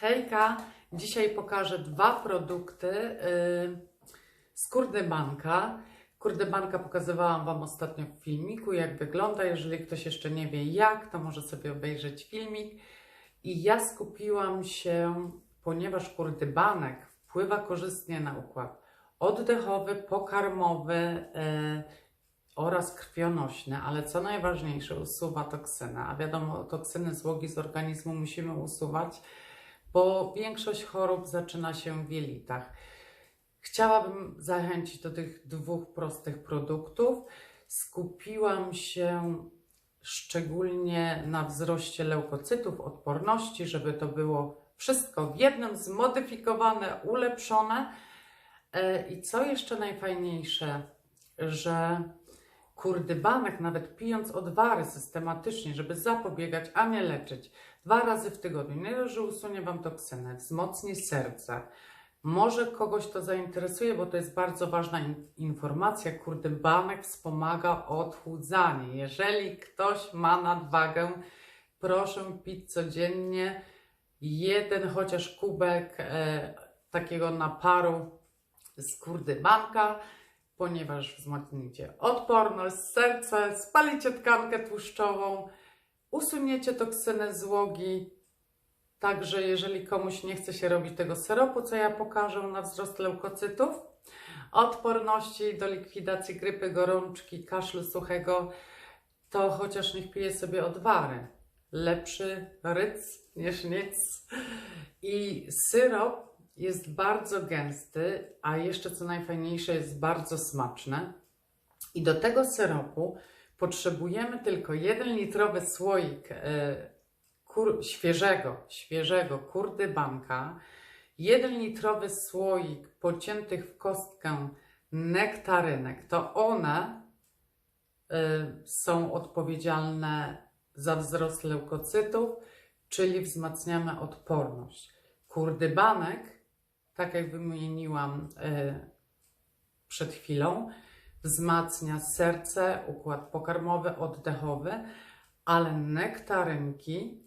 Hejka! Dzisiaj pokażę dwa produkty yy, z Kurdybanka. Kurdybanka pokazywałam Wam ostatnio w filmiku, jak wygląda. Jeżeli ktoś jeszcze nie wie jak, to może sobie obejrzeć filmik. I ja skupiłam się, ponieważ kurdybanek wpływa korzystnie na układ oddechowy, pokarmowy yy, oraz krwionośny, ale co najważniejsze, usuwa toksynę. A wiadomo, toksyny, złogi z organizmu musimy usuwać, bo większość chorób zaczyna się w jelitach. Chciałabym zachęcić do tych dwóch prostych produktów. Skupiłam się szczególnie na wzroście leukocytów, odporności, żeby to było wszystko w jednym, zmodyfikowane, ulepszone. E, I co jeszcze najfajniejsze, że kurdybanek, nawet pijąc odwary systematycznie, żeby zapobiegać, a nie leczyć, dwa razy w tygodniu, nie dość, że usunie Wam toksynę, wzmocni serce. Może kogoś to zainteresuje, bo to jest bardzo ważna in- informacja. Kurdybanek wspomaga odchudzanie. Jeżeli ktoś ma nadwagę, proszę pić codziennie jeden chociaż kubek e, takiego naparu z kurdybanka ponieważ wzmocnicie odporność, serce, spalicie tkankę tłuszczową, usuniecie toksynę złogi. Także jeżeli komuś nie chce się robić tego syropu, co ja pokażę na wzrost leukocytów, odporności do likwidacji grypy, gorączki, kaszlu suchego, to chociaż niech pije sobie odwary. Lepszy ryc niż nic. I syrop jest bardzo gęsty, a jeszcze co najfajniejsze, jest bardzo smaczny. I do tego syropu potrzebujemy tylko 1 litrowy słoik e, kur, świeżego, świeżego kurdybanka, 1 litrowy słoik pociętych w kostkę nektarynek. To one e, są odpowiedzialne za wzrost leukocytów, czyli wzmacniamy odporność. Kurdybanek tak jak wymieniłam e, przed chwilą, wzmacnia serce, układ pokarmowy, oddechowy, ale nektarynki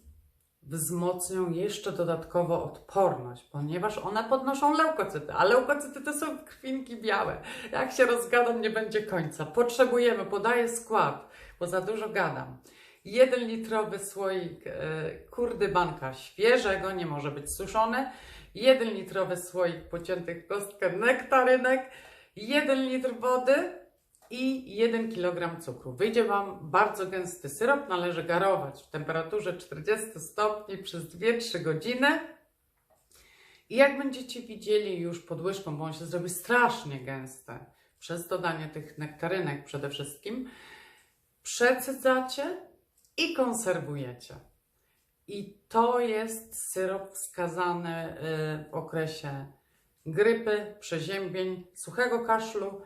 wzmocnią jeszcze dodatkowo odporność, ponieważ one podnoszą leukocyty, a leukocyty to są krwinki białe. Jak się rozgadam, nie będzie końca. Potrzebujemy, podaję skład, bo za dużo gadam. Jeden litrowy słoik e, kurdybanka świeżego, nie może być suszony, 1 litrowy słoik pociętych kostkę nektarynek, 1 litr wody i 1 kg cukru. Wyjdzie Wam bardzo gęsty syrop, należy garować w temperaturze 40 stopni przez 2-3 godziny. I jak będziecie widzieli już pod łyżką, bo on się zrobi strasznie gęsty, przez dodanie tych nektarynek przede wszystkim, przecydzacie i konserwujecie. I to jest syrop wskazany y, w okresie grypy, przeziębień, suchego kaszlu,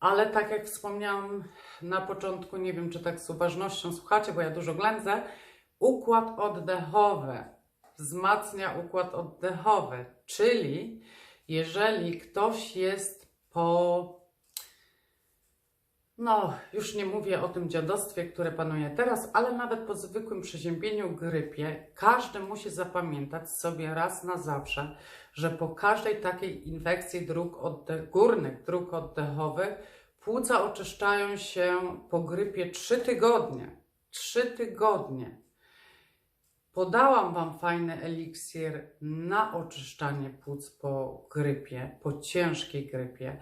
ale tak jak wspomniałam na początku, nie wiem czy tak z uważnością słuchacie, bo ja dużo ględzę, układ oddechowy wzmacnia układ oddechowy, czyli jeżeli ktoś jest po no, już nie mówię o tym dziadostwie, które panuje teraz, ale nawet po zwykłym przeziębieniu, grypie, każdy musi zapamiętać sobie raz na zawsze, że po każdej takiej infekcji dróg oddech, górnych dróg oddechowych płuca oczyszczają się po grypie 3 tygodnie. 3 tygodnie. Podałam Wam fajny eliksir na oczyszczanie płuc po grypie, po ciężkiej grypie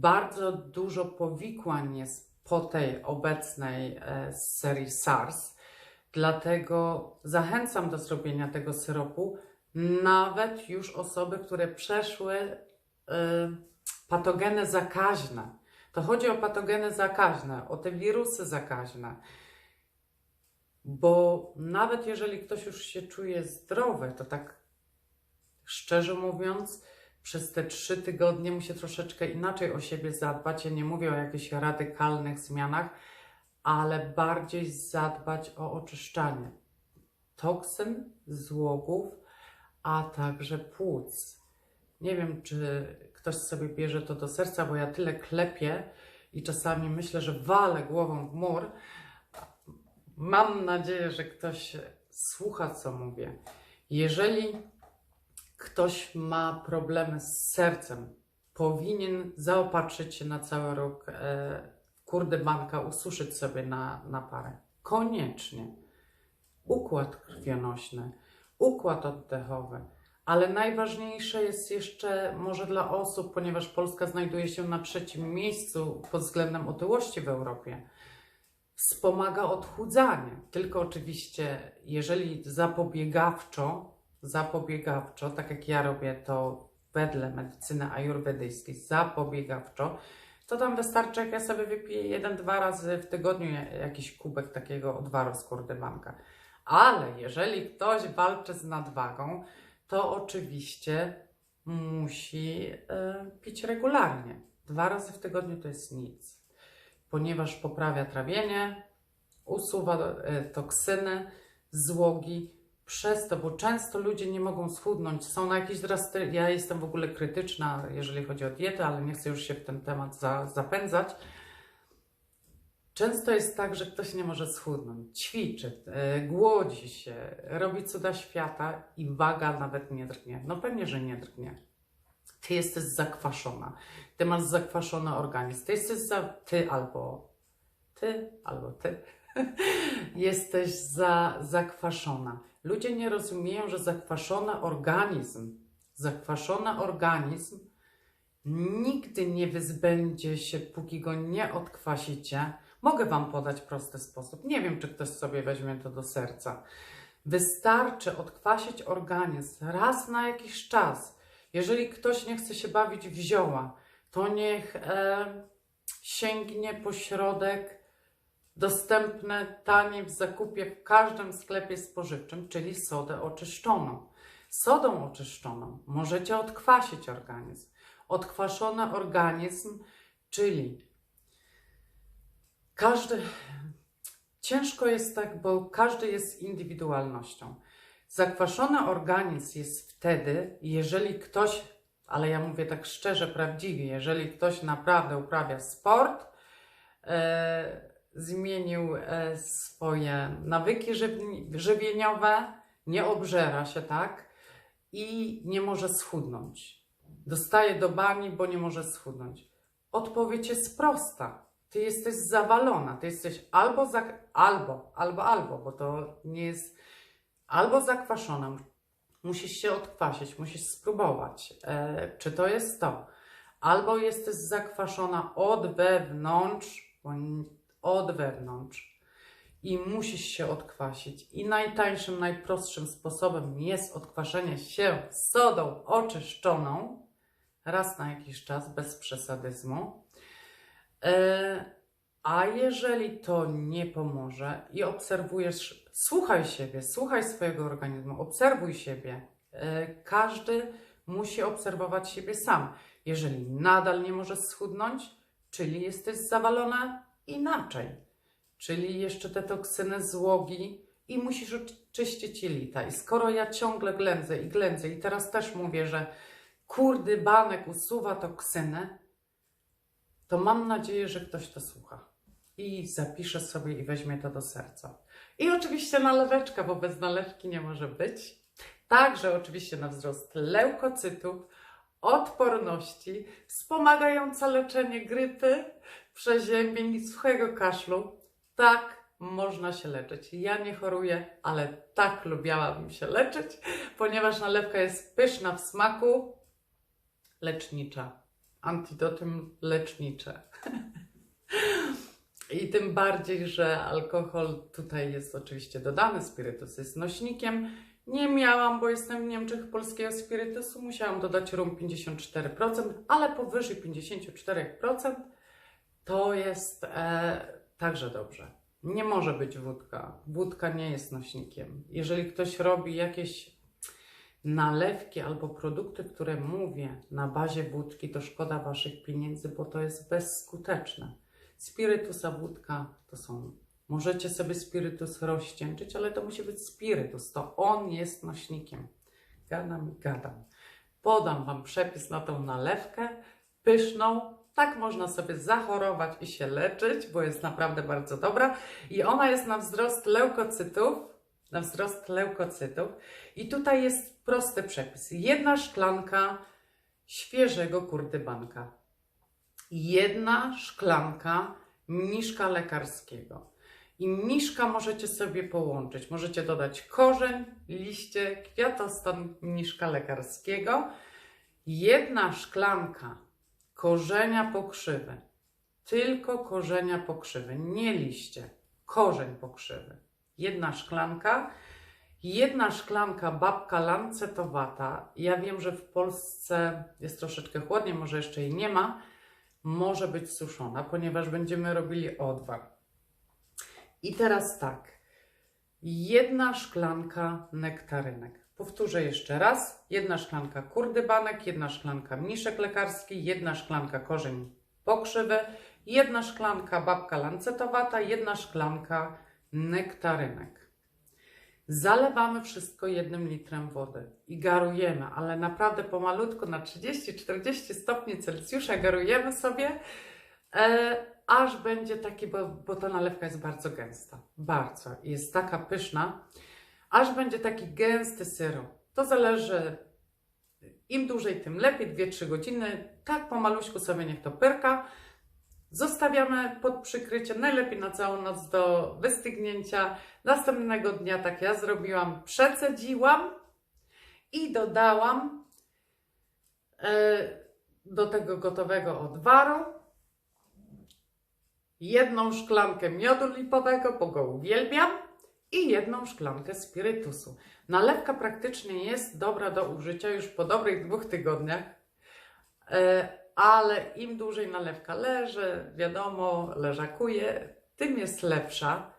bardzo dużo powikłań jest po tej obecnej e, serii SARS. Dlatego zachęcam do zrobienia tego syropu nawet już osoby, które przeszły y, patogeny zakaźne. To chodzi o patogeny zakaźne, o te wirusy zakaźne. Bo nawet jeżeli ktoś już się czuje zdrowy, to tak szczerze mówiąc, przez te trzy tygodnie musi troszeczkę inaczej o siebie zadbać. Ja nie mówię o jakichś radykalnych zmianach, ale bardziej zadbać o oczyszczanie toksyn, złogów, a także płuc. Nie wiem, czy ktoś sobie bierze to do serca, bo ja tyle klepię i czasami myślę, że walę głową w mur. Mam nadzieję, że ktoś słucha, co mówię. Jeżeli ktoś ma problemy z sercem, powinien zaopatrzyć się na cały rok e, kurde banka, ususzyć sobie na, na parę. Koniecznie. Układ krwionośny, układ oddechowy. Ale najważniejsze jest jeszcze może dla osób, ponieważ Polska znajduje się na trzecim miejscu pod względem otyłości w Europie. Wspomaga odchudzanie. Tylko oczywiście, jeżeli zapobiegawczo, zapobiegawczo, tak jak ja robię to wedle medycyny ajurwedyjskiej, zapobiegawczo, to tam wystarczy, jak ja sobie wypiję jeden, dwa razy w tygodniu ja- jakiś kubek takiego odwaru z kurdymanka. Ale jeżeli ktoś walczy z nadwagą, to oczywiście musi e, pić regularnie. Dwa razy w tygodniu to jest nic, ponieważ poprawia trawienie, usuwa e, toksyny, złogi. Przez to, bo często ludzie nie mogą schudnąć, są na jakieś drasty... Ja jestem w ogóle krytyczna, jeżeli chodzi o dietę, ale nie chcę już się w ten temat za, zapędzać. Często jest tak, że ktoś nie może schudnąć, ćwiczy, e, głodzi się, robi cuda świata i waga nawet nie drgnie. No pewnie, że nie drgnie. Ty jesteś zakwaszona. Ty masz zakwaszony organizm. Ty jesteś za... Ty albo... Ty albo ty. jesteś za, zakwaszona. Ludzie nie rozumieją, że zakwaszony organizm, zakwaszony organizm nigdy nie wyzbędzie się, póki go nie odkwasicie. Mogę Wam podać prosty sposób. Nie wiem, czy ktoś sobie weźmie to do serca. Wystarczy odkwasić organizm raz na jakiś czas. Jeżeli ktoś nie chce się bawić w zioła, to niech e, sięgnie po środek dostępny tanie w zakupie w każdym sklepie spożywczym, czyli sodę oczyszczoną. Sodą oczyszczoną możecie odkwasić organizm. Odkwaszony organizm, czyli każdy. Ciężko jest tak, bo każdy jest indywidualnością. Zakwaszony organizm jest wtedy, jeżeli ktoś, ale ja mówię tak szczerze, prawdziwie, jeżeli ktoś naprawdę uprawia sport, e, zmienił e, swoje nawyki żywi- żywieniowe, nie obżera się, tak? I nie może schudnąć. Dostaje do bani, bo nie może schudnąć. Odpowiedź jest prosta. Ty jesteś zawalona. Ty jesteś albo, zak- albo, albo, albo, bo to nie jest albo zakwaszona. Musisz się odkwasić, musisz spróbować, e, czy to jest to. Albo jesteś zakwaszona od wewnątrz, bo od wewnątrz i musisz się odkwasić. I najtańszym, najprostszym sposobem jest odkwaszenie się sodą oczyszczoną raz na jakiś czas, bez przesadyzmu. E, a jeżeli to nie pomoże i obserwujesz, słuchaj siebie, słuchaj swojego organizmu, obserwuj siebie. E, Każdy musi obserwować siebie sam. Jeżeli nadal nie możesz schudnąć, czyli jesteś zawalona inaczej, czyli jeszcze te toksyny złogi i musisz oczyścić jelita. I skoro ja ciągle ględzę i ględzę i teraz też mówię, że kurdy banek usuwa toksyny, to mam nadzieję, że ktoś to słucha i zapisze sobie i weźmie to do serca. I oczywiście naleweczka, bo bez nalewki nie może być. Także oczywiście na wzrost leukocytów, odporności, wspomagająca leczenie grypy, przeziębień i suchego kaszlu. Tak można się leczyć. Ja nie choruję, ale tak lubiałabym się leczyć, ponieważ nalewka jest pyszna w smaku, lecznicza. Antidotum lecznicze. I tym bardziej, że alkohol tutaj jest oczywiście dodany, spirytus jest nośnikiem. Nie miałam, bo jestem w Niemczech polskiego spirytusu, musiałam dodać rum 54%, ale powyżej 54% to jest e, także dobrze. Nie może być wódka. Wódka nie jest nośnikiem. Jeżeli ktoś robi jakieś nalewki albo produkty, które mówię na bazie wódki, to szkoda Waszych pieniędzy, bo to jest bezskuteczne. Spirytusa wódka to są. Możecie sobie spirytus rozcieńczyć, ale to musi być spirytus. To on jest nośnikiem. Gadam i gadam. Podam Wam przepis na tą nalewkę pyszną. Tak można sobie zachorować i się leczyć, bo jest naprawdę bardzo dobra. I ona jest na wzrost leukocytów, na wzrost leukocytów. I tutaj jest prosty przepis. Jedna szklanka świeżego kurdybanka. Jedna szklanka mniszka lekarskiego. I mniszka możecie sobie połączyć. Możecie dodać korzeń, liście, kwiatostan mniszka lekarskiego. Jedna szklanka korzenia pokrzywy. Tylko korzenia pokrzywy, nie liście. Korzeń pokrzywy. Jedna szklanka. Jedna szklanka babka lancetowata. Ja wiem, że w Polsce jest troszeczkę chłodniej, może jeszcze jej nie ma. Może być suszona, ponieważ będziemy robili odwar. I teraz tak. Jedna szklanka nektarynek. Powtórzę jeszcze raz. Jedna szklanka kurdybanek, jedna szklanka mniszek lekarski, jedna szklanka korzeń pokrzywy, jedna szklanka babka lancetowata, jedna szklanka nektarynek. Zalewamy wszystko jednym litrem wody i garujemy, ale naprawdę pomalutko na 30-40 stopni Celsjusza garujemy sobie, e, aż będzie taki, bo, bo ta nalewka jest bardzo gęsta, bardzo, jest taka pyszna, aż będzie taki gęsty syrop. To zależy, im dłużej, tym lepiej, 2-3 godziny, tak pomaluśku sobie niech to pyrka. Zostawiamy pod przykryciem, najlepiej na całą noc do wystygnięcia. Następnego dnia, tak ja zrobiłam, przecedziłam i dodałam e, do tego gotowego odwaru jedną szklankę miodu lipowego, bo go uwielbiam, i jedną szklankę spirytusu. Nalewka praktycznie jest dobra do użycia już po dobrych dwóch tygodniach, e, ale im dłużej nalewka leży, wiadomo, leżakuje, tym jest lepsza.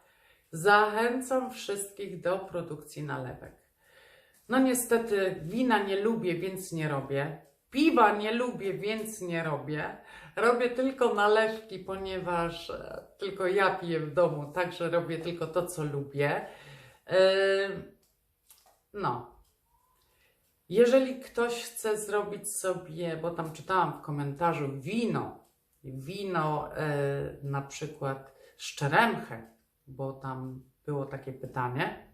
Zachęcam wszystkich do produkcji nalewek. No niestety wina nie lubię, więc nie robię. Piwa nie lubię, więc nie robię. Robię tylko nalewki, ponieważ e, tylko ja piję w domu, także robię tylko to, co lubię. Yy, No. Jeżeli ktoś chce zrobić sobie, bo tam czytałam w komentarzu, wino, wino e, na przykład szczeremchę, bo tam było takie pytanie,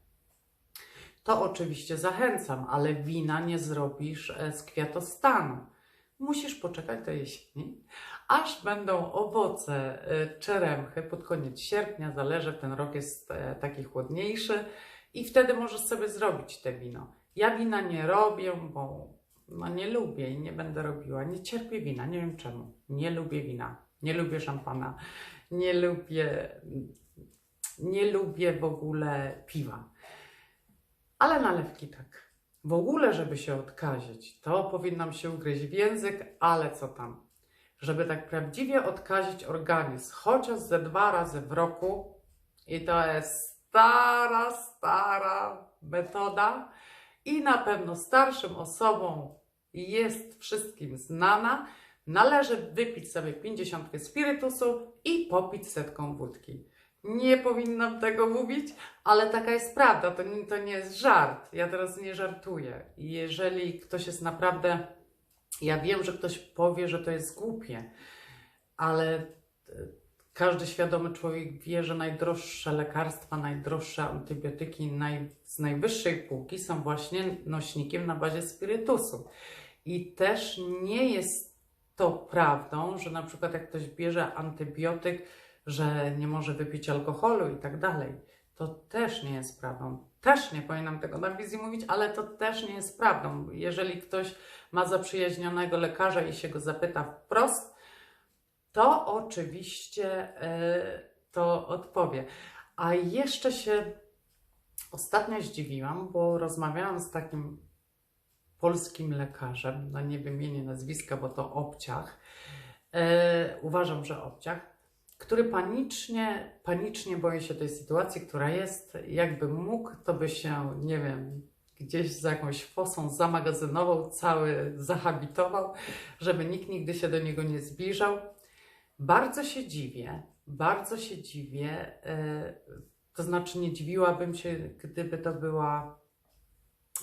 to oczywiście zachęcam, ale wina nie zrobisz e, z kwiatostanu. Musisz poczekać do jesieni, aż będą owoce e, czeremchy pod koniec sierpnia, zależy, ten rok jest e, taki chłodniejszy i wtedy możesz sobie zrobić te wino. Ja wina nie robię, bo no nie lubię i nie będę robiła. Nie cierpię wina, nie wiem czemu. Nie lubię wina, nie lubię szampana, nie lubię, nie lubię w ogóle piwa. Ale nalewki tak. W ogóle, żeby się odkazić, to powinnam się ugryźć w język, ale co tam. Żeby tak prawdziwie odkazić organizm, chociaż ze dwa razy w roku, i to jest stara, stara metoda, i na pewno starszym osobom jest wszystkim znana, należy wypić sobie 50 spirytusu i popić setką wódki. Nie powinnam tego mówić, ale taka jest prawda, to nie, to nie jest żart. Ja teraz nie żartuję. Jeżeli ktoś jest naprawdę. Ja wiem, że ktoś powie, że to jest głupie, ale e, każdy świadomy człowiek wie, że najdroższe lekarstwa, najdroższe antybiotyki naj, z najwyższej półki są właśnie nośnikiem na bazie spirytusu. I też nie jest to prawdą, że na przykład jak ktoś bierze antybiotyk, że nie może wypić alkoholu i tak dalej. To też nie jest prawdą. Też nie powinnam tego na wizji mówić, ale to też nie jest prawdą. Jeżeli ktoś ma zaprzyjaźnionego lekarza i się go zapyta wprost, to oczywiście yy, to odpowie. A jeszcze się ostatnio zdziwiłam, bo rozmawiałam z takim polskim lekarzem, no nie wymienię nazwiska, bo to obciach. Yy, uważam, że obciach który panicznie, panicznie boi się tej sytuacji, która jest. Jakby mógł, to by się, nie wiem, gdzieś za jakąś fosą zamagazynował, cały zahabitował, żeby nikt nigdy się do niego nie zbliżał. Bardzo się dziwię, bardzo się dziwię. Yy, to znaczy, nie dziwiłabym się, gdyby to była,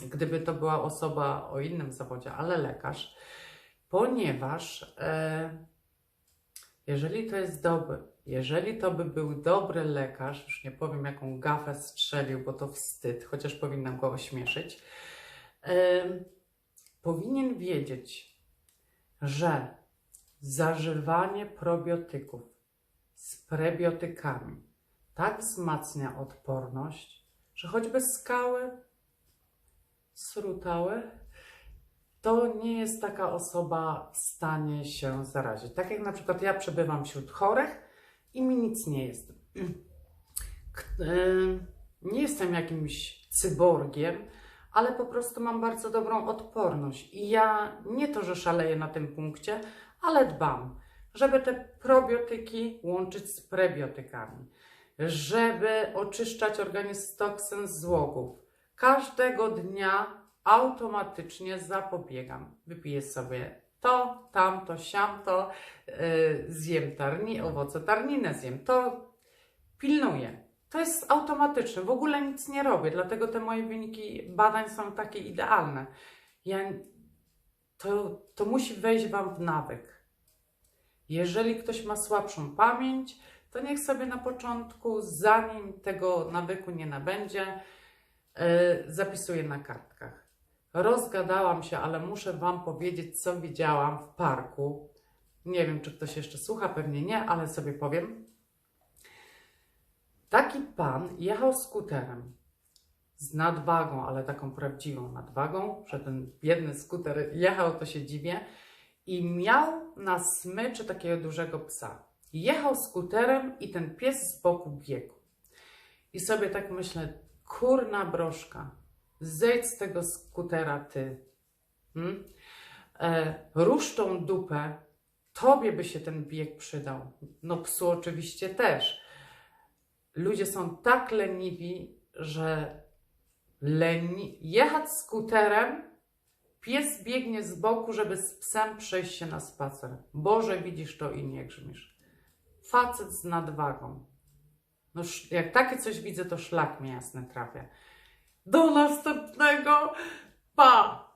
gdyby to była osoba o innym zawodzie, ale lekarz, ponieważ. Yy, Jeżeli to jest dobry, jeżeli to by był dobry lekarz, już nie powiem jaką gafę strzelił, bo to wstyd, chociaż powinnam go ośmieszyć, em, powinien wiedzieć, że zażywanie probiotyków z prebiotykami tak wzmacnia odporność, że choćby skały srutały, to nie jest taka osoba w stanie się zarazić. Tak jak na przykład ja przebywam wśród chorych i mi nic nie jest. Em, Nie jestem jakimś cyborgiem, ale po prostu mam bardzo dobrą odporność. I ja nie to, że szaleję na tym punkcie, ale dbam, żeby te probiotyki łączyć z prebiotykami, żeby oczyszczać organizm z toksyn z złogów. Każdego dnia automatycznie zapobiegam. Wypiję sobie to, tamto, siamto, yy, zjem tarni, owoce tarninę, zjem to, pilnuję. To jest automatyczne, w ogóle nic nie robię, dlatego te moje wyniki badań są takie idealne. Ja, to, to musi wejść Wam w nawyk. Jeżeli ktoś ma słabszą pamięć, to niech sobie na początku, zanim tego nawyku nie nabędzie, yy, zapisuje na kartkach. Rozgadałam się, ale muszę Wam powiedzieć, co widziałam w parku. Nie wiem, czy ktoś jeszcze słucha, pewnie nie, ale sobie powiem. Taki pan jechał skuterem z nadwagą, ale taką prawdziwą nadwagą, że ten biedny skuter jechał, to się dziwię, i miał na smyczy takiego dużego psa. Jechał skuterem i ten pies z boku biegł. I sobie tak myślę, kurna broszka, zejdź z tego skutera ty. Hmm? E, rusz tą dupę, tobie by się ten bieg przydał. No psu oczywiście też. Ludzie są tak leniwi, że leni... jechać skuterem, pies biegnie z boku, żeby z psem przejść się na spacer. Boże, widzisz to i nie grzmisz. Facet z nadwagą. No, jak takie coś widzę, to szlak mnie jasny trafia. Do następnego. Pa!